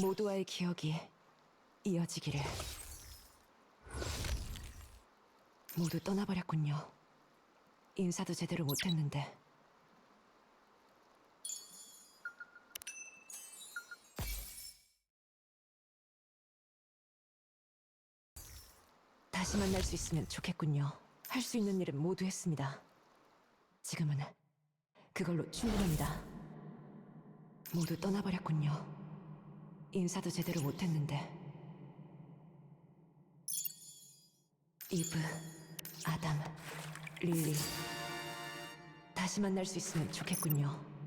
모두와의 기억이 이어지기를. 모두 떠나버렸군요. 인사도 제대로 못했는데. 다시 만날 수 있으면 좋겠군요. 할 수 있는 일은 모두 했습니다. 지금은 그걸로 충분합니다. 모두 떠나버렸군요. 인사도 제대로 못했는데. 이브, 아담, 릴리. 다시 만날 수 있으면 좋겠군요.